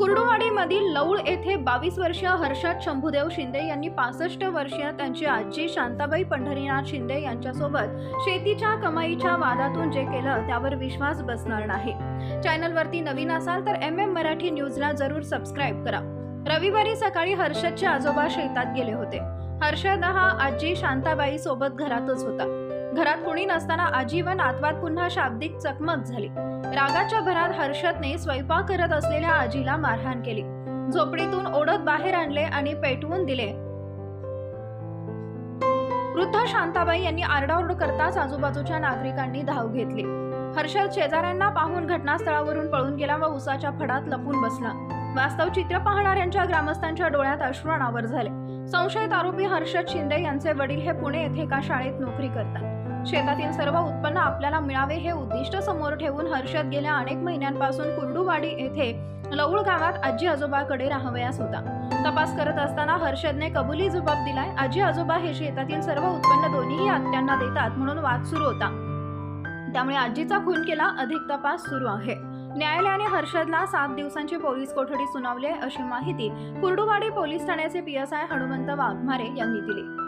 कुर्डुवाडीमधील लौळ येथे बावीस वर्षीय हर्षद शंभूदेव शिंदे यांनी पासष्ट वर्षीय त्यांची आजी शांताबाई पंढरीनाथ शिंदे यांच्यासोबत शेतीच्या कमाईच्या वादातून जे केलं त्यावर विश्वास बसणार नाही. चॅनलवरती नवीन असाल तर एम एम मराठी न्यूजला जरूर सबस्क्राईब करा. रविवारी सकाळी हर्षदचे आजोबा शेतात गेले होते. हर्षद हा आजी शांताबाई सोबत घरातच होता. घरात कुणी नसताना आजी व नातवात पुन्हा शाब्दिक चकमक झाली. रागाच्या भरात हर्षदने स्वयंपाक करत असलेल्या आजीला मारहाण केली. झोपडीतून ओढत बाहेर आणले आणि पेटवून दिले. वृद्ध शांताबाई यांनी आरडाओरड करताच आजूबाजूच्या नागरिकांनी धाव घेतली. हर्षद शेजाऱ्यांना पाहून घटनास्थळावरून पळून गेला व उसाच्या फडात लपून बसला. वास्तव चित्र पाहणाऱ्यांच्या ग्रामस्थांच्या डोळ्यात अश्रू अनावर झाले. संशयित आरोपी हर्षद शिंदे यांचे वडील हे पुणे येथे एका शाळेत नोकरी करतात. शेतातील सर्व उत्पन्न आपल्याला मिळावे हे उद्दिष्ट समोर ठेवून हर्षद गेल्या अनेक महिन्यांपासून कुर्डूवाडी येथे लवूळ गावात आजी आजोबाकडे राहावयास होता. तपास करत असताना हर्षदने कबुली जबाब दिलाय आजी आजोबा हे शेतातील सर्व उत्पन्न दोन्ही आत्यांना देतात म्हणून वाद सुरू होता. त्यामुळे आजीचा खून केला अधिक तपास सुरू आहे. न्यायालयाने हर्षदला सात दिवसांची पोलीस कोठडी सुनावली अशी माहिती कुर्डुवाडी पोलीस ठाण्याचे पीएसआय हनुमंत वाघमारे यांनी दिली.